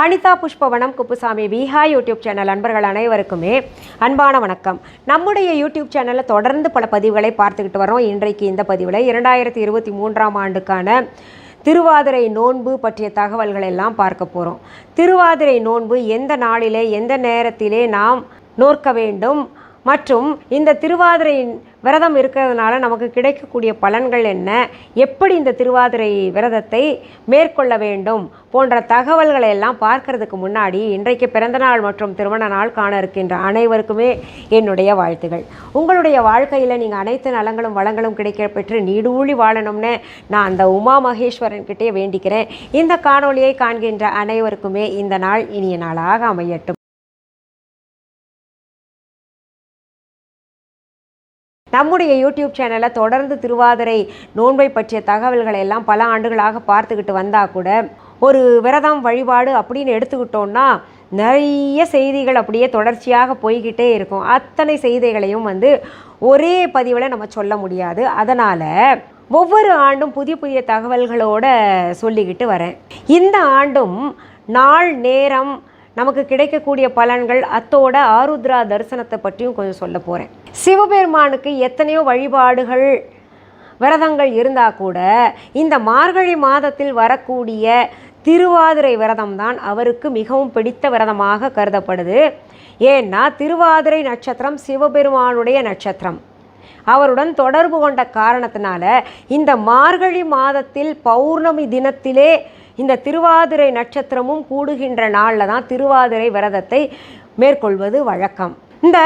Anitha Pushpavanam Kuppusamy Viha YouTube channel அன்பர்கள் அனைவருக்குமே அன்பான வணக்கம். நம்முடைய யூடியூப் சேனலில் தொடர்ந்து பல பதிவுகளை பார்த்துக்கிட்டு வரோம். இன்றைக்கு இந்த பதிவில் இரண்டாயிரத்தி இருபத்தி மூன்றாம் ஆண்டுக்கான திருவாதிரை நோன்பு பற்றிய தகவல்கள் எல்லாம் பார்க்க போகிறோம் திருவாதிரை நோன்பு எந்த நாளிலே எந்த நேரத்திலே நாம் நோற்க வேண்டும்? மற்றும் இந்த திருவாதிரை விரதம் இருக்கிறதுனால நமக்கு கிடைக்கக்கூடிய பலன்கள் என்ன? எப்படி இந்த திருவாதிரை விரதத்தை மேற்கொள்ள வேண்டும்? போன்ற தகவல்களை எல்லாம் பார்க்கறதுக்கு முன்னாடி இன்றைக்கு பிறந்தநாள் மற்றும் திருமண நாள் காண இருக்கின்ற அனைவருக்குமே என்னுடைய வாழ்த்துகள். உங்களுடைய வாழ்க்கையில் நீங்கள் அனைத்து நலங்களும் வளங்களும் கிடைக்க பெற்று நீடூழி வாழணும்னு நான் அந்த உமா மகேஸ்வரன் கிட்டே வேண்டிக்கிறேன். இந்த காணொலியை காண்கின்ற அனைவருக்குமே இந்த நாள் இனிய நாளாக அமையட்டும். நம்முடைய யூடியூப் சேனலில் தொடர்ந்து திருவாதிரை நோன்பை பற்றிய தகவல்களை எல்லாம் பல ஆண்டுகளாக பார்த்துக்கிட்டு வந்தால் கூட ஒரு விரதம் வழிபாடு அப்படின்னு எடுத்துக்கிட்டோன்னா நிறைய செய்திகள் அப்படியே தொடர்ச்சியாக போய்கிட்டே இருக்கும். அத்தனை செய்திகளையும் வந்து ஒரே பதிவில் நம்ம சொல்ல முடியாது. அதனால் ஒவ்வொரு ஆண்டும் புதிய புதிய தகவல்களோட சொல்லிக்கிட்டு வரேன். இந்த ஆண்டும் நாள் நேரம் நமக்கு கிடைக்கக்கூடிய பலன்கள் அத்தோட ஆருத்ரா தரிசனத்தை பற்றியும் கொஞ்சம் சொல்ல போகிறேன் சிவபெருமானுக்கு எத்தனையோ வழிபாடுகள் விரதங்கள் இருந்தால் கூட இந்த மார்கழி மாதத்தில் வரக்கூடிய திருவாதிரை விரதம் தான் அவருக்கு மிகவும் பிடித்த விரதமாக கருதப்படுது. ஏன்னா திருவாதிரை நட்சத்திரம் சிவபெருமானுடைய நட்சத்திரம். அவருடன் தொடர்பு கொண்ட காரணத்தினால இந்த மார்கழி மாதத்தில் பௌர்ணமி தினத்திலே இந்த திருவாதிரை நட்சத்திரமும் கூடுகின்ற நாளில் தான் திருவாதிரை விரதத்தை மேற்கொள்வது வழக்கம். இந்த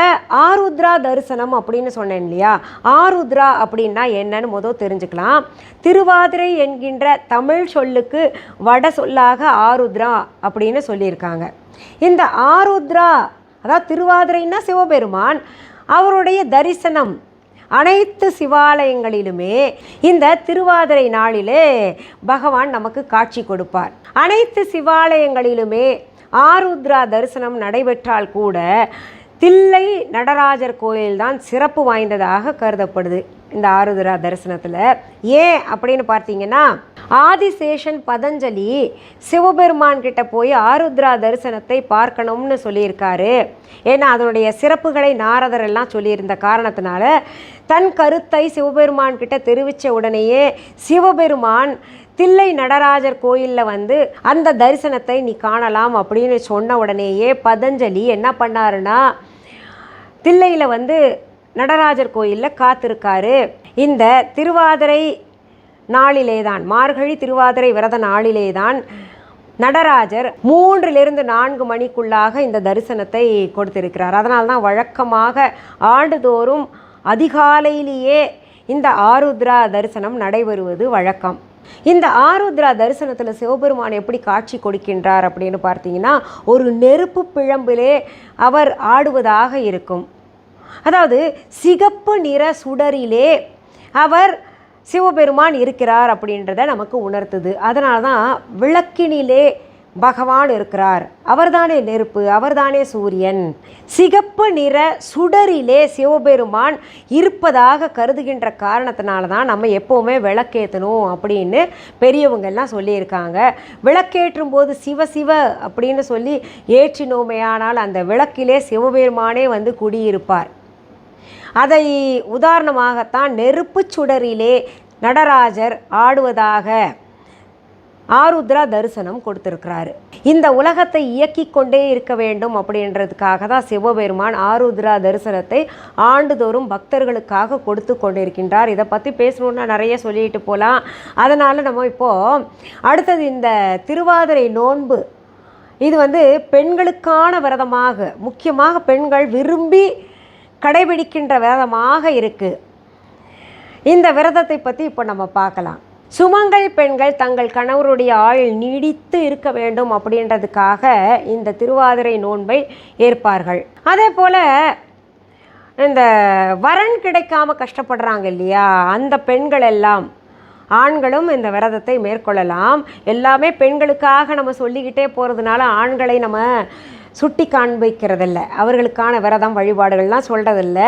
ஆருத்ரா தரிசனம் அப்படின்னு சொன்னேன் இல்லையா? ஆருத்ரா அப்படின்னா என்னன்னு முதல் தெரிஞ்சுக்கலாம். திருவாதிரை என்கின்ற தமிழ் சொல்லுக்கு வட சொல்லாக ஆருத்ரா அப்படின்னு சொல்லியிருக்காங்க. இந்த ஆருத்ரா அதாவது திருவாதிரைன்னா சிவபெருமான் அவருடைய தரிசனம் அனைத்து சிவாலயங்களிலுமே இந்த திருவாதிரை நாளிலே பகவான் நமக்கு காட்சி கொடுப்பார். அனைத்து சிவாலயங்களிலுமே ஆருத்ரா தரிசனம் நடைபெற்றால் கூட தில்லை நடராஜர் கோயில்தான் சிறப்பு வாய்ந்ததாக கருதப்படுது இந்த ஆருத்ரா தரிசனத்தில். ஏன் அப்படின்னு பார்த்தீங்கன்னா ஆதிசேஷன் பதஞ்சலி சிவபெருமான் கிட்ட போய் ஆருத்ரா தரிசனத்தை பார்க்கணும்னு சொல்லியிருக்காரு. ஏன்னா அதனுடைய சிறப்புகளை நாரதர் எல்லாம் சொல்லியிருந்த காரணத்தினால தன் கருத்தை சிவபெருமான் கிட்ட தெரிவித்த உடனேயே சிவபெருமான் தில்லை நடராஜர் கோயிலில் வந்து அந்த தரிசனத்தை நீ காணலாம் அப்படின்னு சொன்ன உடனேயே பதஞ்சலி என்ன பண்ணாருன்னா தில்லையில் வந்து நடராஜர் கோயிலில் காத்திருக்காரு. இந்த திருவாதிரை நாளிலே தான் மார்கழி திருவாதிரை விரத நாளிலே தான் நடராஜர் மூன்றிலிருந்து நான்கு மணிக்குள்ளாக இந்த தரிசனத்தை கொடுத்திருக்கிறார். அதனால் தான் வழக்கமாக ஆண்டுதோறும் அதிகாலையிலேயே இந்த ஆருத்ரா தரிசனம் நடைபெறுவது வழக்கம். இந்த ஆருத்ரா தரிசனத்தில் சிவபெருமான் எப்படி காட்சி கொடுக்கின்றார் அப்படின்னு பார்த்தீங்கன்னா ஒரு நெருப்பு பிழம்பிலே அவர் ஆடுவதாக இருக்கும். அதாவது சிகப்பு நிற சுடரிலே அவர் சிவபெருமான் இருக்கிறார் அப்படின்றத நமக்கு உணர்த்துது. அதனால தான் விளக்கினிலே பகவான் இருக்கிறார். அவர்தானே நெருப்பு அவர்தானே சூரியன். சிகப்பு நிற சுடரிலே சிவபெருமான் இருப்பதாக கருதுகின்ற காரணத்தினால தான் நம்ம எப்போவுமே விளக்கேற்றணும் அப்படின்னு பெரியவங்கள்லாம் சொல்லியிருக்காங்க. விளக்கேற்றும் போது சிவ சிவ அப்படின்னு சொல்லி ஏற்றினோமையானால் அந்த விளக்கிலே சிவபெருமானே வந்து குடியிருப்பார். அதை உதாரணமாகத்தான் நெருப்பு சுடரிலே நடராஜர் ஆடுவதாக ஆருத்ரா தரிசனம் கொடுத்திருக்கிறாரு. இந்த உலகத்தை இயக்கி கொண்டே இருக்க வேண்டும் அப்படின்றதுக்காக தான் சிவபெருமான் ஆருத்ரா தரிசனத்தை ஆண்டுதோறும் பக்தர்களுக்காக கொடுத்து கொண்டிருக்கின்றார். இதை பற்றி பேசணுன்னா நிறைய சொல்லிட்டு போகலாம் அதனால் நம்ம இப்போது அடுத்தது இந்த திருவாதிரை நோன்பு. இது வந்து பெண்களுக்கான விரதமாக முக்கியமாக பெண்கள் விரும்பி கடைபிடிக்கின்ற விரதமாக இருக்குது இந்த விரதத்தை பற்றி இப்போ நம்ம பார்க்கலாம். சுமங்கல் பெண்கள் தங்கள் கணவருடைய ஆயுள் நீடித்து இருக்க வேண்டும் அப்படின்றதுக்காக இந்த திருவாதிரை நோன்பை ஏற்பார்கள். அதே போல் இந்த வரன் கிடைக்காம கஷ்டப்படுறாங்க இல்லையா? அந்த பெண்கள் எல்லாம் ஆண்களும் இந்த விரதத்தை மேற்கொள்ளலாம். எல்லாமே பெண்களுக்காக நம்ம சொல்லிக்கிட்டே போகிறதுனால ஆண்களை நம்ம சுட்டி காண்பிக்கிறதில்ல. அவர்களுக்கான விரதம் வழிபாடுகள்லாம் சொல்கிறதில்ல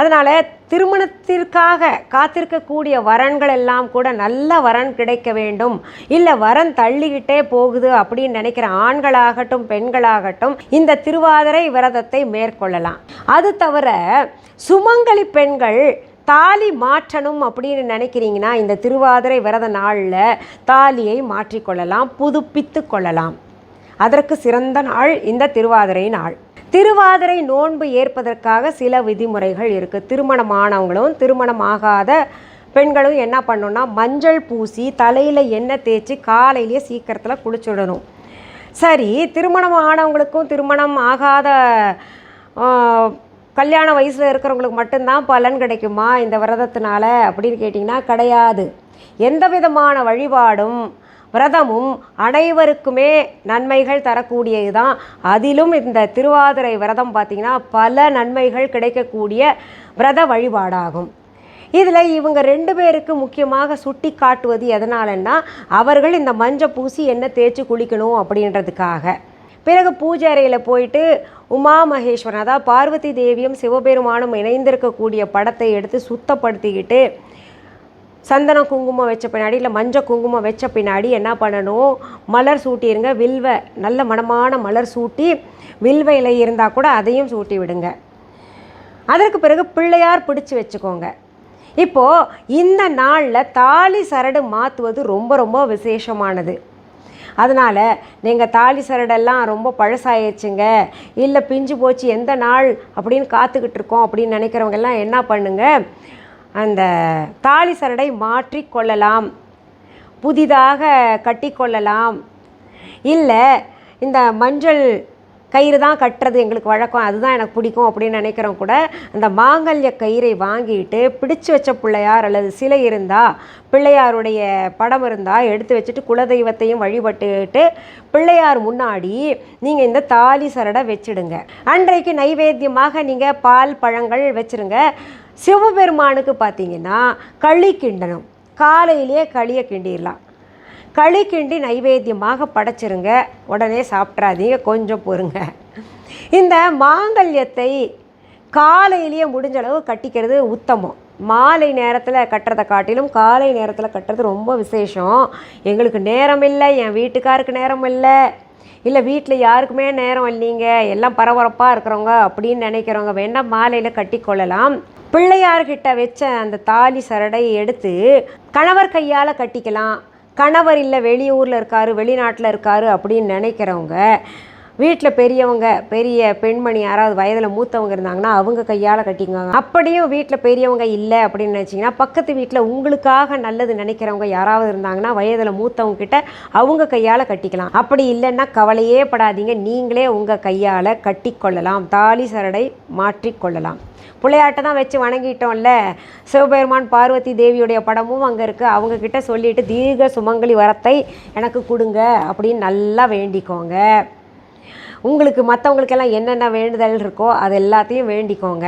அதனால் திருமணத்திற்காக காத்திருக்கக்கூடிய வரன்கள் எல்லாம் கூட நல்ல வரன் கிடைக்க வேண்டும். இல்லை வரன் தள்ளிக்கிட்டே போகுது அப்படின்னு நினைக்கிற ஆண்களாகட்டும் பெண்களாகட்டும் இந்த திருவாதிரை விரதத்தை மேற்கொள்ளலாம். அது தவிர சுமங்கலி பெண்கள் தாலி மாற்றணும் அப்படின்னு நினைக்கிறீங்கன்னா இந்த திருவாதிரை விரத நாளில் தாலியை மாற்றிக்கொள்ளலாம் புதுப்பித்து கொள்ளலாம். அதற்கு சிறந்த நாள் இந்த திருவாதிரை நாள். திருவாதிரை நோன்பு ஏற்பதற்காக சில விதிமுறைகள் இருக்குது திருமணமானவங்களும் திருமணம் ஆகாத பெண்களும் என்ன பண்ணணும்னா மஞ்சள் பூசி தலையில் எண்ணெய் தேய்ச்சி காலையிலேயே சீக்கிரத்தில் குளிச்சுடணும். சரி திருமணம் ஆனவங்களுக்கும் திருமணம் ஆகாத கல்யாண வயசில் இருக்கிறவங்களுக்கு மட்டும்தான் பலன் கிடைக்குமா இந்த விரதத்தினால அப்படின்னு கேட்டிங்கன்னா கிடையாது. எந்த விதமான வழிபாடும் விரதமும் அனைவருக்குமே நன்மைகள் தரக்கூடியது தான் அதிலும் இந்த திருவாதிரை விரதம் பார்த்திங்கன்னா பல நன்மைகள் கிடைக்கக்கூடிய விரத வழிபாடாகும். இதில் இவங்க ரெண்டு பேருக்கு முக்கியமாக சுட்டி காட்டுவது எதனாலன்னா அவர்கள் இந்த மஞ்சள் பூசி என்ன தேய்ச்சி குளிக்கணும் அப்படின்றதுக்காக. பிறகு பூஜை அறையில் போயிட்டு உமா மகேஸ்வரன் அதாவது பார்வதி தேவியும் சிவபெருமானும் இணைந்திருக்கக்கூடிய படத்தை எடுத்து சுத்தப்படுத்திக்கிட்டு சந்தனம் குங்குமம் வச்ச பின்னாடி இல்லை மஞ்சள் குங்குமம் வச்ச பின்னாடி என்ன பண்ணணும்? மலர் சூட்டிடுங்க வில்வ நல்ல மணமான மலர் சூட்டி வில்வ இலை இருந்தால் கூட அதையும் சூட்டி விடுங்க. அதற்கு பிறகு பிள்ளையார் பிடிச்சி வச்சுக்கோங்க. இப்போது இந்த நாளில் தாலி சரடு மாற்றுவது ரொம்ப ரொம்ப விசேஷமானது. அதனால் நீங்கள் தாலி சரடெல்லாம் ரொம்ப பழசாயிடுச்சுங்க இல்லை பிஞ்சு போச்சு எந்த நாள் அப்படின்னு காத்துக்கிட்டு இருக்கோம் அப்படின்னு நினைக்கிறவங்க எல்லாம் என்ன பண்ணுங்க? அந்த தாலி சரடை மாற்றி கொள்ளலாம். புதிதாக கட்டிக்கொள்ளலாம் இல்லை இந்த மஞ்சள் கயிறு தான் கட்டுறது எங்களுக்கு வழக்கம். அதுதான் எனக்கு பிடிக்கும் அப்படின்னு நினைக்கிறவங்க கூட அந்த மாங்கல்ய கயிறை வாங்கிட்டு பிடிச்சு வச்ச பிள்ளையார் அல்லது சிலை இருந்தால் பிள்ளையாருடைய படம் இருந்தால் எடுத்து வச்சுட்டு குலதெய்வத்தையும் வழிபட்டுட்டு பிள்ளையார் முன்னாடி நீங்கள் இந்த தாலி சரடை வச்சிடுங்க. அன்றைக்கு நைவேத்தியமாக நீங்கள் பால் பழங்கள் வச்சுருங்க. சிவபெருமானுக்கு பார்த்தீங்கன்னா களி கிண்டணும். காலையிலேயே களியை கிண்டிடலாம். களி கிண்டி நைவேத்தியமாக படைச்சிருங்க. உடனே சாப்பிட்றாதீங்க. கொஞ்சம் பொறுங்க. இந்த மாங்கல்யத்தை காலையிலேயே முடிஞ்ச அளவு கட்டிக்கிறது உத்தமம். மாலை நேரத்தில் கட்டுறதை காட்டிலும் காலை நேரத்தில் கட்டுறது ரொம்ப விசேஷம். எங்களுக்கு நேரம் இல்லை. என் வீட்டுக்காருக்கு நேரம் இல்லை. இல்லை வீட்டில் யாருக்குமே நேரம் இல்லைங்க. எல்லாம் பரபரப்பாக இருக்கிறவங்க அப்படின்னு நினைக்கிறவங்க வேணால் மாலையில் கட்டிக்கொள்ளலாம் பிள்ளையார்கிட்ட வச்ச அந்த தாலி சரடையை எடுத்து கணவர் கையால் கட்டிக்கலாம். கணவர் இல்லை வெளியூரில் இருக்காரு வெளிநாட்டில் இருக்காரு அப்படின்னு நினைக்கிறவங்க வீட்டில் பெரியவங்க பெரிய பெண்மணி யாராவது வயதில் மூத்தவங்க இருந்தாங்கன்னா அவங்க கையால் கட்டிக்குவாங்க. அப்படியும் வீட்டில் பெரியவங்க இல்லை அப்படின்னு நினச்சிங்கன்னா பக்கத்து வீட்டில் உங்களுக்காக நல்லது நினைக்கிறவங்க யாராவது இருந்தாங்கன்னா வயதில் மூத்தவங்க கிட்ட அவங்க கையால் கட்டிக்கலாம். அப்படி இல்லைன்னா கவலையே படாதீங்க. நீங்களே உங்கள் கையால் கட்டிக்கொள்ளலாம். தாலி சரடை மாற்றிக்கொள்ளலாம் பிள்ளையாட்டை தான் வச்சு வணங்கிட்டோம்ல. சிவபெருமான் பார்வதி தேவியுடைய படமும் அங்கே இருக்குது அவங்கக்கிட்ட சொல்லிட்டு தீர்க்க சுமங்கலி வரத்தை எனக்கு கொடுங்க அப்படின்னு நல்லா வேண்டிக்கோங்க. உங்களுக்கு மற்றவங்களுக்கெல்லாம் என்னென்ன வேண்டுதல் இருக்கோ அது எல்லாத்தையும் வேண்டிக்கோங்க.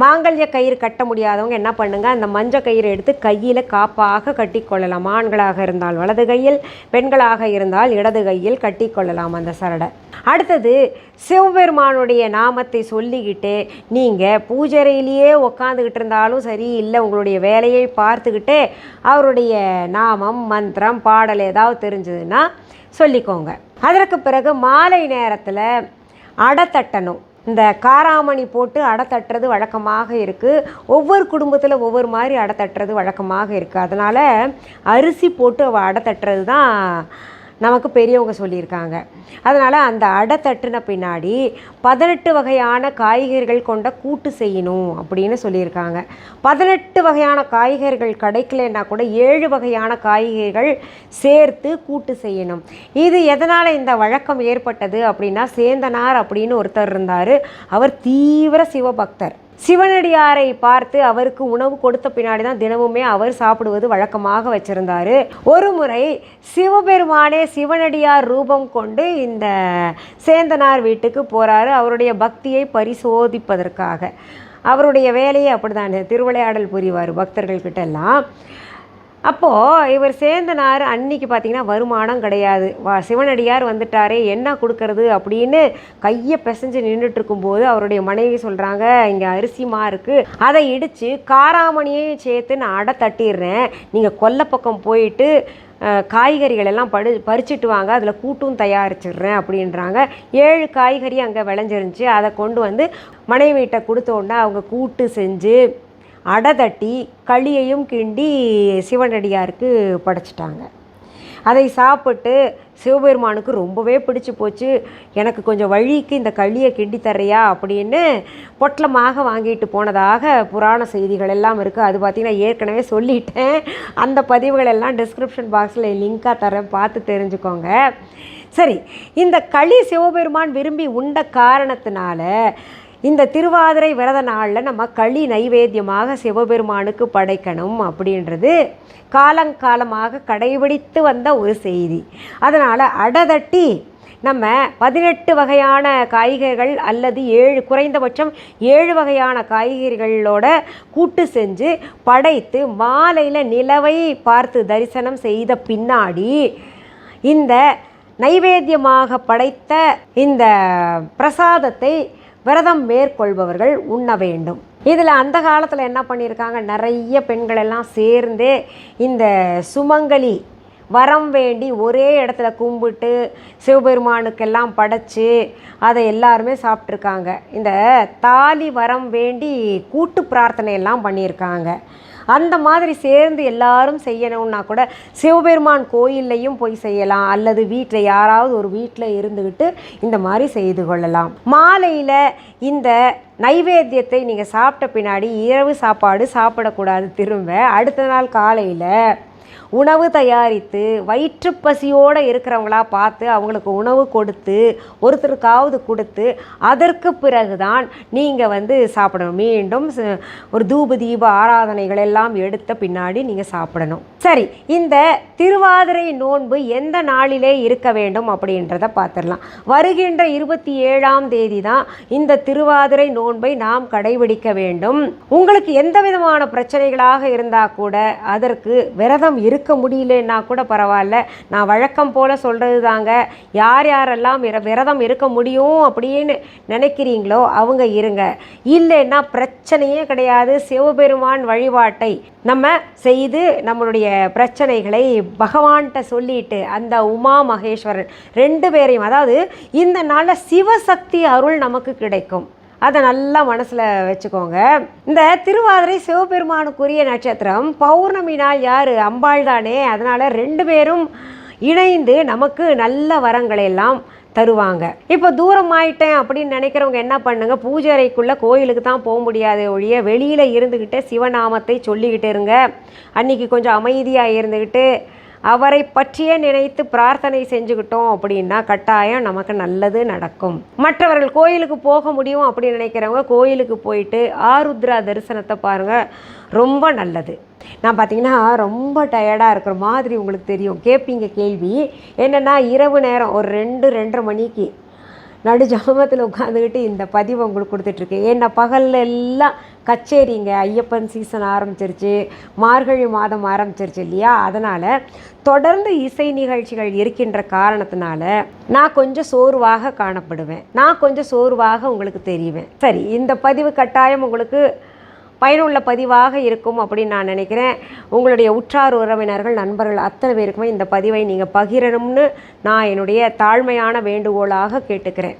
மாங்கல்ய கயிறு கட்ட முடியாதவங்க என்ன பண்ணுங்கள் அந்த மஞ்சள் கயிறு எடுத்து கையில் காப்பாக கட்டிக்கொள்ளலாம். ஆண்களாக இருந்தால் வலது கையில் பெண்களாக இருந்தால் இடது கையில் கட்டிக்கொள்ளலாம் அந்த சரடை. அடுத்தது சிவபெருமானுடைய நாமத்தை சொல்லிக்கிட்டு நீங்கள் பூஜரையிலேயே உக்காந்துக்கிட்டு இருந்தாலும் சரி இல்லை உங்களுடைய வேலையை பார்த்துக்கிட்டு அவருடைய நாமம் மந்திரம் பாடல் ஏதாவது தெரிஞ்சதுன்னா சொல்லிக்கோங்க. அதற்கு பிறகு மாலை நேரத்தில் அடை தட்டணும். இந்த காராமணி போட்டு அடை தட்டுறது வழக்கமாக இருக்குது ஒவ்வொரு குடும்பத்தில் ஒவ்வொரு மாதிரி அடை தட்டுறது வழக்கமாக இருக்குது அதனால் அரிசி போட்டு அவள் அடை தட்டுறது தான் நமக்கு பெரியவங்க சொல்லியிருக்காங்க. அதனால் அந்த அடை தட்டுன பின்னாடி பதினெட்டு வகையான காய்கறிகள் கொண்ட கூட்டு செய்யணும் அப்படின்னு சொல்லியிருக்காங்க. பதினெட்டு வகையான காய்கறிகள் கிடைக்கலன்னா கூட ஏழு வகையான காய்கறிகள் சேர்த்து கூட்டு செய்யணும். இது எதனால் இந்த வழக்கம் ஏற்பட்டது அப்படின்னா சேந்தனார் அப்படின்னு ஒருத்தர் இருந்தார். அவர் தீவிர சிவபக்தர். சிவனடியாரை பார்த்து அவருக்கு உணவு கொடுத்த பின்னாடி தான் தினமுமே அவர் சாப்பிடுவது வழக்கமாக வச்சிருந்தார். ஒரு முறை சிவபெருமானே சிவனடியார் ரூபம் கொண்டு இந்த சேந்தனார் வீட்டுக்கு போகிறாரு அவருடைய பக்தியை பரிசோதிப்பதற்காக. அவருடைய வேலையை அப்படிதான் திருவிளையாடல் புரிவார் பக்தர்கள்கிட்ட எல்லாம் அப்போது இவர் சேர்ந்தனார் அன்னைக்கு பார்த்தீங்கன்னா வருமானம் கிடையாது. வா சிவனடியார் வந்துட்டாரே என்ன கொடுக்கறது அப்படின்னு கையை பிசைஞ்சு நின்றுட்டு இருக்கும்போது அவருடைய மனைவி சொல்கிறாங்க இங்கே அரிசிமா இருக்குது அதை இடித்து காராமணியையும் சேர்த்து நான் அடை தட்டிடுறேன். நீங்கள் கொல்லை பக்கம் போயிட்டு காய்கறிகள் எல்லாம் படு பறிச்சுட்டு வாங்க. அதில் கூட்டும் தயாரிச்சிடுறேன் அப்படின்றாங்க. ஏழு காய்கறி அங்கே விளைஞ்சிருந்துச்சு. அதை கொண்டு வந்து மனைவியிட்ட கொடுத்த அவங்க கூட்டு செஞ்சு அடை தட்டி களியையும் கிண்டி சிவனடியாருக்கு படைச்சிட்டாங்க. அதை சாப்பிட்டு சிவபெருமானுக்கு ரொம்பவே பிடிச்சி போச்சு. எனக்கு கொஞ்சம் வழிக்கு இந்த களியை கிண்டி தர்றியா அப்படின்னு பொட்டலமாக வாங்கிட்டு போனதாக புராண செய்திகள் எல்லாம் இருக்குது அது பார்த்திங்கன்னா ஏற்கனவே சொல்லிட்டேன். அந்த பதிவுகள் எல்லாம் டிஸ்கிரிப்ஷன் பாக்ஸில் லிங்காக தரேன் பார்த்து தெரிஞ்சுக்கோங்க. சரி இந்த களி சிவபெருமான் விரும்பி உண்ட காரணத்தினால இந்த திருவாதிரை விரத நாளில் நம்ம களி நைவேத்தியமாக சிவபெருமானுக்கு படைக்கணும் அப்படின்றது காலங்காலமாக கடைபிடித்து வந்த ஒரு செய்தி. அதனால் அடதட்டி நம்ம பதினெட்டு வகையான காய்கறிகள் அல்லது ஏழு குறைந்தபட்சம் ஏழு வகையான காய்கறிகளோட கூட்டு செஞ்சு படைத்து மாலையில் நிலவை பார்த்து தரிசனம் செய்த பின்னாடி இந்த நைவேத்தியமாக படைத்த இந்த பிரசாதத்தை விரதம் மேற்கொள்பவர்கள் உண்ண வேண்டும். இதில் அந்த காலத்தில் என்ன பண்ணியிருக்காங்க? நிறைய பெண்கள் எல்லாம் சேர்ந்து இந்த சுமங்கலி வரம் வேண்டி ஒரே இடத்துல கும்பிட்டு சிவபெருமானுக்கெல்லாம் படைச்சி அதை எல்லாருமே சாப்பிட்ருக்காங்க இந்த தாலி வரம் வேண்டி கூட்டு பிரார்த்தனை எல்லாம் பண்ணியிருக்காங்க. அந்த மாதிரி சேர்ந்து எல்லாரும் செய்யணும்னா கூட சிவபெருமான் கோயில்லையும் போய் செய்யலாம். அல்லது வீட்டில் யாராவது ஒரு வீட்டில் இருந்துக்கிட்டு இந்த மாதிரி செய்து கொள்ளலாம். மாலையில் இந்த நைவேத்தியத்தை நீங்கள் சாப்பிட்ட பின்னாடி இரவு சாப்பாடு சாப்பிடக்கூடாது திரும்ப. அடுத்த நாள் காலையில் உணவு தயாரித்து வயிற்று பசியோடு இருக்கிறவங்களா பார்த்து அவங்களுக்கு உணவு கொடுத்து ஒருத்தருக்காவது கொடுத்து அதற்கு பிறகுதான் நீங்கள் வந்து சாப்பிடணும். மீண்டும் ஒரு தூப தீப ஆராதனைகள் எல்லாம் எடுத்த பின்னாடி நீங்கள் சாப்பிடணும். சரி இந்த திருவாதிரை நோன்பு எந்த நாளிலே இருக்க வேண்டும் அப்படின்றத பார்த்துடலாம். வருகின்ற இருபத்தி ஏழாம் தேதி தான் இந்த திருவாதிரை நோன்பை நாம் கடைபிடிக்க வேண்டும். உங்களுக்கு எந்த விதமான பிரச்சனைகளாக இருந்தால் கூட அதற்கு விரதம் இருக்க முடியலன்னா கூட பரவாயில்ல. நான் வழக்கம் போல் சொல்கிறது தாங்க. யார் யாரெல்லாம் விர- விரதம் இருக்க முடியும் அப்படின்னு நினைக்கிறீங்களோ அவங்க இருங்க. இல்லைன்னா பிரச்சனையே கிடையாது. சிவபெருமான் வழிபாட்டை நம்ம செய்து நம்மளுடைய பிரச்சனைகளை பகவான்கிட்ட சொல்லிட்டு அந்த உமா மகேஸ்வரன் ரெண்டு பேரையும் அதாவது இந்த நாளில் சிவசக்தி அருள் நமக்கு கிடைக்கும். அதை நல்லா மனசில் வச்சுக்கோங்க. இந்த திருவாதிரை சிவபெருமானுக்குரிய நட்சத்திரம் பௌர்ணமி நாள் யார் அம்பாள் தானே? அதனால் ரெண்டு பேரும் இணைந்து நமக்கு நல்ல வரங்களை எல்லாம் தருவாங்க. இப்போ தூரம் ஆயிட்டேன் அப்படின்னு நினைக்கிறவங்க என்ன பண்ணுங்க? பூஜை அறைக்குள்ளே கோயிலுக்கு தான் போக முடியாது ஒழிய வெளியில் இருந்துக்கிட்டே சிவநாமத்தை சொல்லிக்கிட்டு இருங்க. அன்னைக்கு கொஞ்சம் அமைதியாக இருந்துக்கிட்டு அவரை பற்றியே நினைத்து பிரார்த்தனை செஞ்சுக்கிட்டோம் அப்படின்னா கட்டாயம் நமக்கு நல்லது நடக்கும். மற்றவர்கள் கோயிலுக்கு போக முடியும் அப்படின்னு நினைக்கிறவங்க கோயிலுக்கு போயிட்டு ஆருத்ரா தரிசனத்தை பாருங்கள் ரொம்ப நல்லது. நான் பார்த்தீங்கன்னா ரொம்ப டயர்டாக இருக்கிற மாதிரி உங்களுக்கு தெரியும். கேட்பீங்க கேள்வி. என்னென்னா இரவு நேரம் ஒரு ரெண்டு ரெண்டரை மணிக்கு நடு ஜாமத்தில் உட்காந்துக்கிட்டு இந்த பதிவு உங்களுக்கு கொடுத்துட்ருக்கேன் ஏன்னா பகலில் எல்லாம் கச்சேரிங்க ஐயப்பன் சீசன் ஆரம்பிச்சிருச்சு மார்கழி மாதம் ஆரம்பிச்சிருச்சு இல்லையா? அதனால் தொடர்ந்து இசை நிகழ்ச்சிகள் இருக்கின்ற காரணத்தினால நான் கொஞ்சம் சோர்வாக காணப்படுவேன். நான் கொஞ்சம் சோர்வாக உங்களுக்கு தெரிவேன். சரி இந்த பதிவு கட்டாயம் உங்களுக்கு பயனுள்ள பதிவாக இருக்கும் அப்படின்னு நான் நினைக்கிறேன். உங்களுடைய உற்றார் உறவினர்கள் நண்பர்கள் அத்தனை பேருக்குமே இந்த பதிவை நீங்கள் பகிரணும்னு நான் என்னுடைய தாழ்மையான வேண்டுகோளாக கேட்டுக்கிறேன்.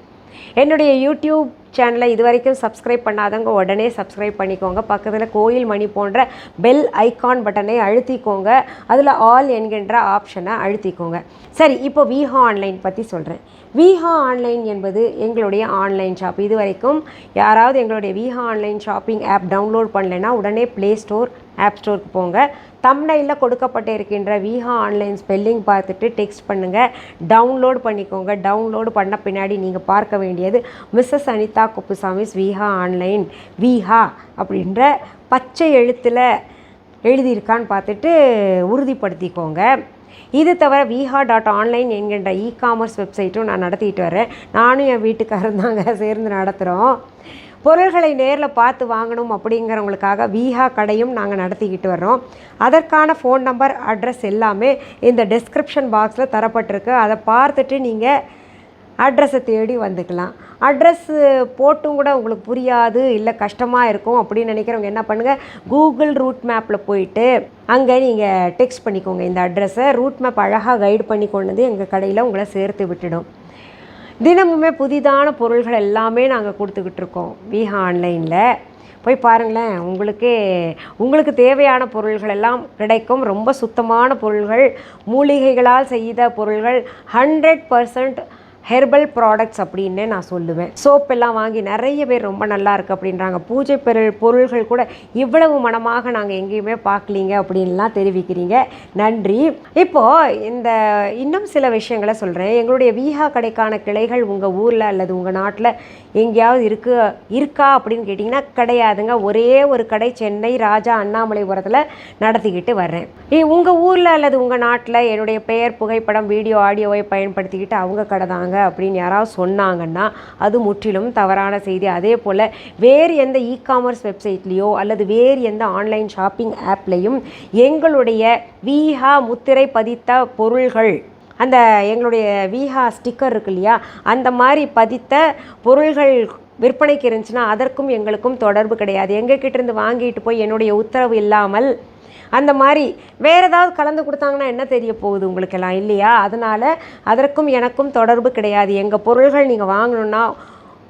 என்னுடைய யூடியூப் சேனலை இது வரைக்கும் சப்ஸ்கிரைப் பண்ணாதவங்க உடனே சப்ஸ்கிரைப் பண்ணிக்கோங்க. பக்கத்தில் கோயில் மணி போன்ற பெல் ஐகான் பட்டனை அழுத்திக்கோங்க. அதில் ஆல் என்கின்ற ஆப்ஷனை அழுத்திக்கோங்க. சரி இப்போ விஹா ஆன்லைன் பற்றி சொல்கிறேன் விஹா ஆன்லைன் என்பது எங்களுடைய ஆன்லைன் ஷாப் இது வரைக்கும் யாராவது எங்களுடைய Viha online shopping app download பண்ணலைன்னா உடனே ப்ளே ஸ்டோர் ஆப் ஸ்டோருக்கு போங்க. தம்னையில் கொடுக்கப்பட்டு இருக்கின்ற விஹா ஆன்லைன் ஸ்பெல்லிங் பார்த்துட்டு டெக்ஸ்ட் பண்ணுங்கள் டவுன்லோட் பண்ணிக்கோங்க. டவுன்லோடு பண்ண பின்னாடி நீங்கள் பார்க்க வேண்டியது மிஸ்ஸஸ் அனிதா குப்புசாமிஸ் விஹா ஆன்லைன் விஹா அப்படின்ற பச்சை எழுத்தில் எழுதியிருக்கான்னு பார்த்துட்டு உறுதிப்படுத்திக்கோங்க. இது தவிர விஹா டாட் ஆன்லைன் என்கின்ற இ காமர்ஸ் வெப்சைட்டும் நான் நடத்திட்டு வரேன். நானும் என் வீட்டுக்காரரும் தாங்க சேர்ந்து நடத்துகிறோம் பொருள்களை நேரில் பார்த்து வாங்கணும் அப்படிங்கிறவங்களுக்காக வீஹா கடையும் நாங்கள் நடத்திக்கிட்டு வர்றோம். அதற்கான ஃபோன் நம்பர் அட்ரஸ் எல்லாமே இந்த டிஸ்கிரிப்ஷன் பாக்ஸில் தரப்பட்டிருக்கு. அதை பார்த்துட்டு நீங்கள் அட்ரஸை தேடி வந்துக்கலாம். அட்ரஸ்ஸு போட்டும் கூட உங்களுக்கு புரியாது இல்லை கஷ்டமாக இருக்கும் அப்படின்னு நினைக்கிறவங்க என்ன பண்ணுங்கள் கூகுள் ரூட் மேப்பில் போயிட்டு அங்கே நீங்கள் டெக்ஸ்ட் பண்ணிக்கோங்க இந்த அட்ரஸை ரூட் மேப் அழகாக கைடு பண்ணி கொண்டு வந்து எங்கள் கடையில் உங்களை சேர்த்து விட்டுடும். தினமுமே புதிதான பொருள்கள் எல்லாமே நாங்கள் கொடுத்துக்கிட்டு இருக்கோம் வீஹா ஆன்லைனில் போய் பாருங்களேன் உங்களுக்கு உங்களுக்கு தேவையான பொருள்கள் எல்லாம் கிடைக்கும். ரொம்ப சுத்தமான பொருள்கள் மூலிகைகளால் செய்த பொருள்கள் ஹண்ட்ரட் பர்சன்ட் ஹெர்பல் ப்ராடக்ட்ஸ் அப்படின்னு நான் சொல்லுவேன். சோப் எல்லாம் வாங்கி நிறைய பேர் ரொம்ப நல்லா இருக்கு அப்படின்றாங்க. பூஜை பொருள் பொருள்கள் கூட இவ்வளவு மனமாக நாங்கள் எங்கேயுமே பார்க்கலீங்க அப்படின்லாம் தெரிவிக்கிறீங்க. நன்றி. இப்போது இந்த இன்னும் சில விஷயங்களை சொல்கிறேன் எங்களுடைய வீஹா கடைக்கான கிளைகள் உங்கள் ஊரில் அல்லது உங்கள் நாட்டில் எங்கேயாவது இருக்கு இருக்கா அப்படின்னு கேட்டிங்கன்னா கிடையாதுங்க. ஒரே ஒரு கடை சென்னை ராஜா அண்ணாமலைபுரத்தில் நடத்திக்கிட்டு வர்றேன். உங்கள் ஊரில் அல்லது உங்கள் நாட்டில் என்னுடைய பெயர் புகைப்படம் வீடியோ ஆடியோவை பயன்படுத்திக்கிட்டு அவங்க கடை தாங்க அப்படின்னு யாராவது சொன்னாங்கன்னா அது முற்றிலும் தவறான செய்தி. அதே போல் வேறு எந்த இ காமர்ஸ் வெப்சைட்லேயோ அல்லது வேறு எந்த ஆன்லைன் ஷாப்பிங் ஆப்லேயும் எங்களுடைய வீஹா முத்திரை பதித்த பொருள்கள் அந்த எங்களுடைய வீஹா ஸ்டிக்கர் இருக்கு இல்லையா அந்த மாதிரி பதித்த பொருள்கள் விற்பனைக்கு இருந்துச்சுன்னா அதற்கும் எங்களுக்கும் தொடர்பு கிடையாது. எங்ககிட்ட இருந்து வாங்கிட்டு போய் என்னுடைய உத்தரவு இல்லாமல் அந்த மாதிரி வேறு ஏதாவது கலந்து கொடுத்தாங்கன்னா என்ன தெரிய போகுது உங்களுக்கெல்லாம் இல்லையா? அதனால் அதற்கும் எனக்கும் தொடர்பு கிடையாது. எங்கள் பொருள்கள் நீங்கள் வாங்கணுன்னா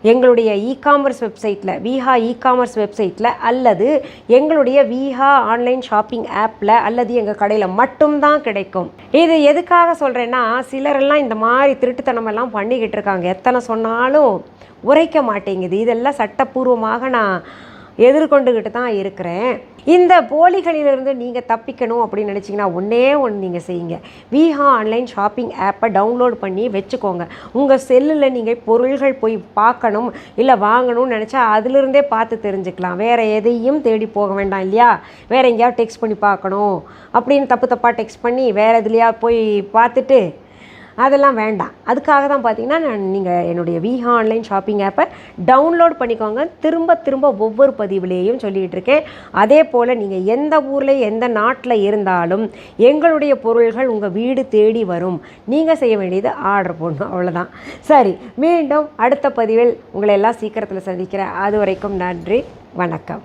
எங்களுடைய இ காமர்ஸ் வெப்சைட்டில் விஹா இ காமர்ஸ் வெப்சைட்டில் அல்லது எங்களுடைய விஹா ஆன்லைன் ஷாப்பிங் ஆப்பில் அல்லது எங்கள் கடையில் மட்டும்தான் கிடைக்கும். இது எதுக்காக சொல்கிறேன்னா சிலரெல்லாம் இந்த மாதிரி திருட்டுத்தனமெல்லாம் பண்ணிக்கிட்டு இருக்காங்க. எத்தனை சொன்னாலும் உரைக்க மாட்டேங்குது. இதெல்லாம் சட்டப்பூர்வமாக நான் எதிர்கொண்டுக்கிட்டு தான் இருக்கிறேன். இந்த போலிகளிலிருந்து நீங்கள் தப்பிக்கணும் அப்படின்னு நினச்சிங்கன்னா ஒன்றே ஒன்று நீங்கள் செய்யுங்க. விஹா ஆன்லைன் ஷாப்பிங் ஆப்பை டவுன்லோட் பண்ணி வச்சுக்கோங்க. உங்கள் செல்லில் நீங்கள் பொருள்கள் போய் பார்க்கணும் இல்லை வாங்கணும்னு நினச்சா அதிலிருந்தே பார்த்து தெரிஞ்சுக்கலாம். வேறு எதையும் தேடி போக வேண்டாம் இல்லையா? வேறு எங்கேயாவது டெக்ஸ்ட் பண்ணி பார்க்கணும் அப்படின்னு தப்பு தப்பாக டெக்ஸ்ட் பண்ணி வேறு எதுலையா போய் பார்த்துட்டு அதெல்லாம் வேண்டாம். அதுக்காக தான் பார்த்தீங்கன்னா நான் நீங்கள் என்னுடைய விஹா ஆன்லைன் ஷாப்பிங் ஆப்பை டவுன்லோட் பண்ணிக்கோங்க. திரும்ப திரும்ப ஒவ்வொரு பதிவுலேயும் சொல்லிகிட்டு இருக்கேன். அதே போல் நீங்கள் எந்த ஊரில் எந்த நாட்டில் இருந்தாலும் எங்களுடைய பொருள்கள் உங்கள் வீடு தேடி வரும். நீங்கள் செய்ய வேண்டியது ஆர்டர் போடணும். அவ்வளோதான் சரி மீண்டும் அடுத்த பதிவில் உங்களை எல்லாம் சீக்கிரத்தில் சந்திக்கிறேன். அது வரைக்கும் நன்றி வணக்கம்.